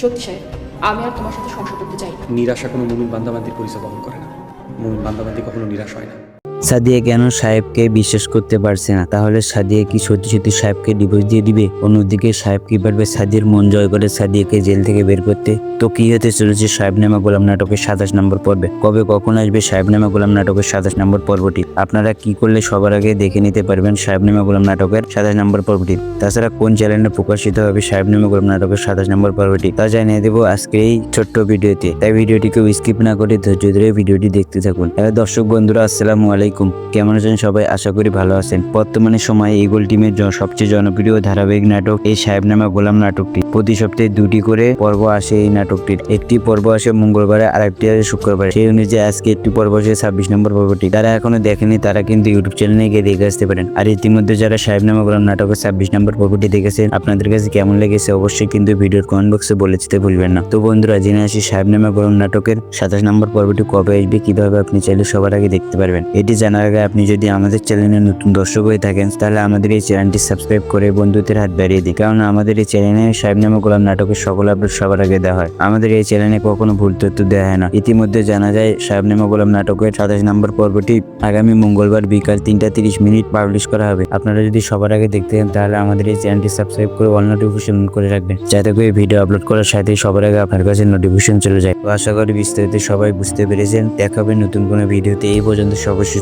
সত্যি আমি আর তোমার সাথে সংসার করতে চাই নিরাশা কোনো মুমিন বান্দাবান্দির পরিচয় বহন করে না। মুমিন বান্দাবান্দি কখনো নিরাশ হয় না। সাদিয়া কেন সাহেবকে বিশ্বাস করতে পারছে না? তাহলে সাদিয়া কি সত্যি সত্যি সাহেবকে ডিভোর্স দিয়ে দিবে? অন্যদিকে সাহেব কি পারবে সাদিয়ার মন জয় করে সাদিয়াকে জেল থেকে বের করতে? তো কি হতে চলেছে সাহেব সাহেবনামা গোলাম নাটকের সাতাশ নম্বর পর্বে? কবে কখন আসবে সাহেব সাহেবনামা গোলাম নাটকের সাতাশ নম্বর পর্বটি? আপনারা কি করলে সবার আগে দেখে নিতে পারবেন সাহেব সাহেবনামা গোলাম নাটকের সাতাশ নম্বর পর্বটি। তাছাড়া কোন চ্যানেলে প্রকাশিত হবে সাহেব সাহেবনামা গোলাম নাটকের সাতাশ নম্বর পর্বটি? তা জানিয়ে দেবো আজকে এই ছোট্ট ভিডিওতে। তাই ভিডিওটিকে স্কিপ না করে ধৈর্য ধরে ভিডিওটি দেখতে থাকুন। হ্যাঁ দর্শক বন্ধুরা, আসসালামু আলাইকুম। কেমন আছেন সবাই? আশা করি ভালো আছেন। বর্তমানে সময়ে ইগল টিমের সবচেয়ে জনপ্রিয় ধারাবাহিক নাটক এই সাহেবনামা গোলাম নাটকটি। প্রতি সপ্তাহে দুটি করে পর্ব আসে এই নাটকটির। একটি পর্ব আসে মঙ্গলবারে আর একটি আসে শুক্রবারে। সেই অনুযায়ী আজকে একটি পর্ব আসে ছাব্বিশ নম্বর পর্বটি। যারা এখনও দেখেনি, তারা কিন্তু ইউটিউব চ্যানেলে গিয়ে দেখে আসতে পারেন। আর ইতিমধ্যে যারা সাহেবনামা গোলাম নাটকের ছাব্বিশ নম্বর পর্বটি দেখেছেন, আপনাদের কাছে কেমন লেগেছে অবশ্যই কিন্তু ভিডিওর কমেন্ট বক্সে বলে যেতে ভুলবেন না। তো বন্ধুরা, জেনে আসি সাহেবনামা গোলাম নাটকের সাতাশ নম্বর পর্বটি কবে আসবে, কীভাবে আপনি চাইলে সবার আগে দেখতে পারবেন। এটি জানার আগে আপনি যদি আমাদের চ্যানেলে নতুন দর্শক হয়ে থাকেন, তাহলে আমাদের এই চ্যানেলটি সাবস্ক্রাইব করে বন্ধুদের হাত বাড়িয়ে দিই কারণ আমাদের এই চ্যানেলে সাহেবনামা গোলাম নাটকের সকল আপডেট সবার আগে দেওয়া হয়। আমাদের এই চ্যানেলে কখনো ভুল তথ্য দেওয়া হয় না। ইতিমধ্যে জানা যায় সাহেবনামা গোলাম নাটকের সাতাশ নম্বর পর্বটি আগামী মঙ্গলবার বিকাল তিনটা তিরিশ মিনিট পাবলিশ করা হবে। আপনারা যদি সবার আগে দেখতে চান, তাহলে আমাদের এই চ্যানেলটি সাবস্ক্রাইব করে অল নোটিফিকেশন করে রাখবেন। যাতে করে ভিডিও আপলোড করার সাথে সবার আগে আপনার কাছে নোটিফিকেশন চলে যায়। তো আশা করি বিস্তারিত সবাই বুঝতে পেরেছেন। দেখা হবে নতুন কোনো ভিডিওতে। এই পর্যন্ত সবাই